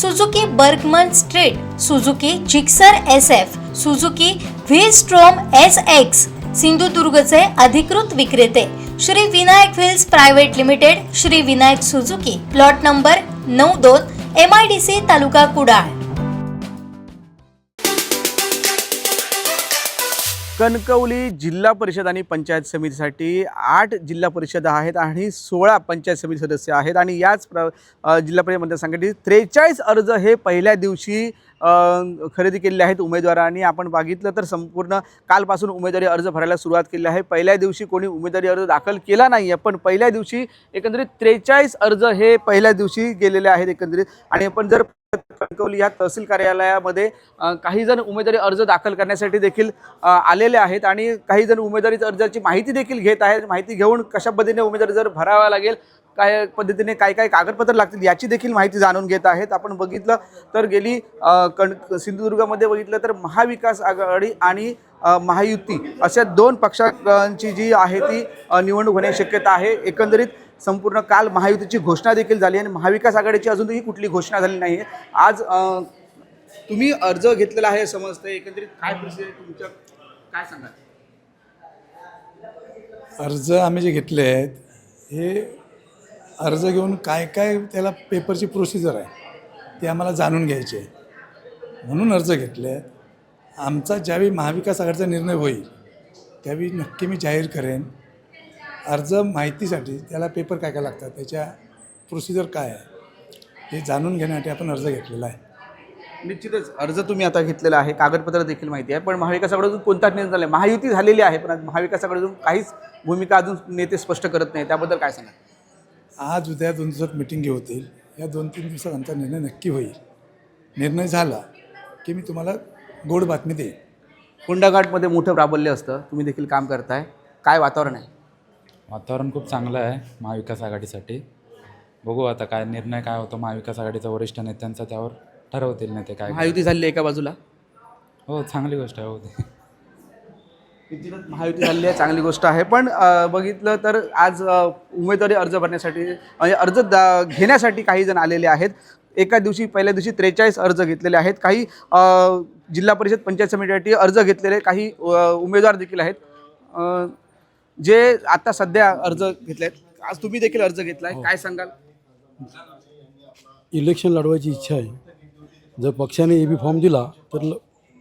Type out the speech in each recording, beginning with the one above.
Suzuki Burgman street Suzuki Gixxer S F Suzuki V Strom S X सिंधुदुर्गचे अधिकृत विक्रेते Shri Vinayak wheels private limited Shri Vinayak Suzuki plot number नऊ दोन M I D C taluka Kudal. Kankavli जिल्हा परिषद आणि पंचायत समितीसाठी आठ जिल्हा परिषद आहेत आणि सोळा पंचायत समिती सदस्य आहेत. आणि याच प्र जिल्हा परिषद मतदारसंघासाठी त्रेचाळीस अर्ज हे पहिल्या दिवशी खरेदी केलेले आहेत उमेदवारांनी. आपण बघितलं तर संपूर्ण कालपासून उमेदवारी अर्ज भरायला सुरुवात केली आहे. पहिल्या दिवशी कोणी उमेदवारी अर्ज दाखल केला नाही आहे पण पहिल्या दिवशी एकंदरीत त्रेचाळीस अर्ज हे पहिल्या दिवशी गेलेले आहेत एकंदरीत. आणि आपण जर कणकवली या तहसील कार्यालयामध्ये काही जण उमेदवारी अर्ज दाखल करण्यासाठी देखील आलेले आहेत आणि काही जण उमेदवारी अर्जाची माहिती देखील घेत आहेत. माहिती घेऊन कशा पद्धतीने उमेदवारी जर भरावा लागेल काय पद्धतीने काय काय कागदपत्र लागतील याची देखील माहिती जाणून घेत आहेत. आपण बघितलं तर गेली कण सिंधुदुर्गामध्ये बघितलं तर महाविकास आघाडी आणि महायुती अशा दोन पक्षांची जी आहे ती निवडणूक होण्याची शक्यता आहे. एकंदरीत संपूर्ण काल महायुतीची घोषणा देखील झाली आणि महाविकास आघाडीची अजूनही कुठली घोषणा झाली नाही. आहे आज तुम्ही अर्ज घेतलेला आहे समजतंय. एकंदरीत काय परिस्थिती तुमच्या? काय सांगा अर्ज आम्ही जे घेतले आहेत हे अर्ज घेऊन काय काय त्याला पेपरची प्रोसिजर आहे ते आम्हाला जाणून घ्यायची आहे म्हणून अर्ज घेतले आहेत. आमचा ज्यावेळी महाविकास आघाडीचा निर्णय होईल त्यावेळी नक्की मी जाहीर करेन. अर्ज माहितीसाठी त्याला पेपर काय काय लागतात त्याच्या प्रोसिजर काय आहे हे जाणून घेण्यासाठी आपण अर्ज घेतलेला आहे. निश्चितच अर्ज तुम्ही आता घेतलेला आहे कागदपत्र देखील माहिती आहे पण महाविकास आघाडीतून कोणताच निर्णय झाला नाही. महायुती झालेली आहे पण आज महाविकास आघाडीतून काहीच भूमिका अजून नेते स्पष्ट करत नाही त्याबद्दल काय सांगाल? आज उद्या दोन दिवसात मिटिंगी होतील या दोन तीन दिवसात आमचा निर्णय नक्की होईल. निर्णय झाला की मी तुम्हाला गोड बातमी देईन. कोंडाघाटमध्ये मोठं प्राबल्य असतं तुम्ही देखील काम करताय. काय वातावरण आहे? वातावरण खूप चांगलं आहे महाविकास आघाडीसाठी. बघू आता काय निर्णय काय होतो महाविकास आघाडीचा वरिष्ठ नेत्यांचा त्यावर ठरवतील नेते काय महायुती झाली आहे एका बाजूला? हो चांगली गोष्ट आहे हो ते. निश्चितच महायुती झालेली आहे चांगली गोष्ट आहे. पण अ, बघितलं तर आज अ, उमेदवारी अर्ज भरण्यासाठी म्हणजे अर्ज दा घेण्यासाठी काही जण आलेले आहेत. एका दिवशी पहिल्या दिवशी त्रेचाळीस अर्ज घेतलेले आहेत. काही अ, जिल्हा परिषद पंचायत समितीसाठी अर्ज घेतलेले काही अ, उमेदवार देखील आहेत. अ, जे आता सध्या अर्ज घेतले आहेत आज तुम्ही देखील अर्ज घेतलाय काय सांगाल? इलेक्शन लढवायची इच्छा आहे. जर पक्षाने ए बी फॉर्म दिला तर ल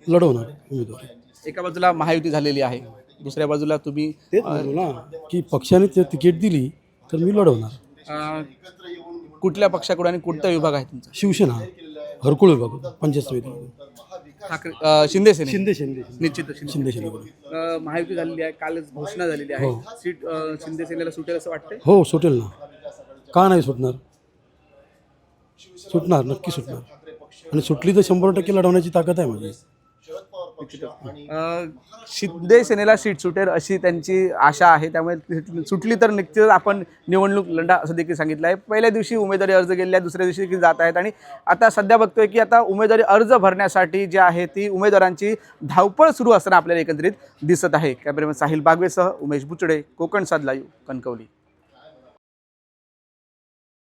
लढवणार उमेदवारी. एका बाजूला महायुती झालेली आहे दुसऱ्या बाजूला तुम्ही तेच म्हणलो ना की पक्षाने ते तिकीट दिली तर मी लढवणार. अ, कुठल्या पक्षाकडून आणि कोणता विभाग आहे तुमचा? शिवसेना हरकुळ विभाग पंचायत समितीमधून ठाकरे अ, शिंदे सेने शिंदे शिंदे निश्चित शिंदे शिंदे. अ, महायुती झालेली आहे कालच घोषणा झालेली आहे. सीट अ, शिंदे सेनेला सुटेल असं वाटतंय? हो सुटेल ना. का नाही सुटणार? सुटणार नक्की सुटणार. आणि सुटली तर शंभर टक्के लढवण्याची ताकद आहे माझी. शिंदे सेनेला सीट सुटेल अशी त्यांची आशा आहे. त्यामुळे सुटली तर निश्चितच आपण निवडणूक लढा असं देखील सांगितलं आहे पहिल्या दिवशी उमेदवारी अर्ज गेलेला दुसऱ्या दिवशी देखील जात आहेत. आणि आता सध्या बघतोय की आता उमेदवारी अर्ज भरण्यासाठी जी आहे ती उमेदवारांची धावपळ सुरू असताना आपल्याला एकत्रित दिसत आहे. कॅमेरामॅन साहिल बागवेसह उमेश बुचडे कोकण साध कणकवली.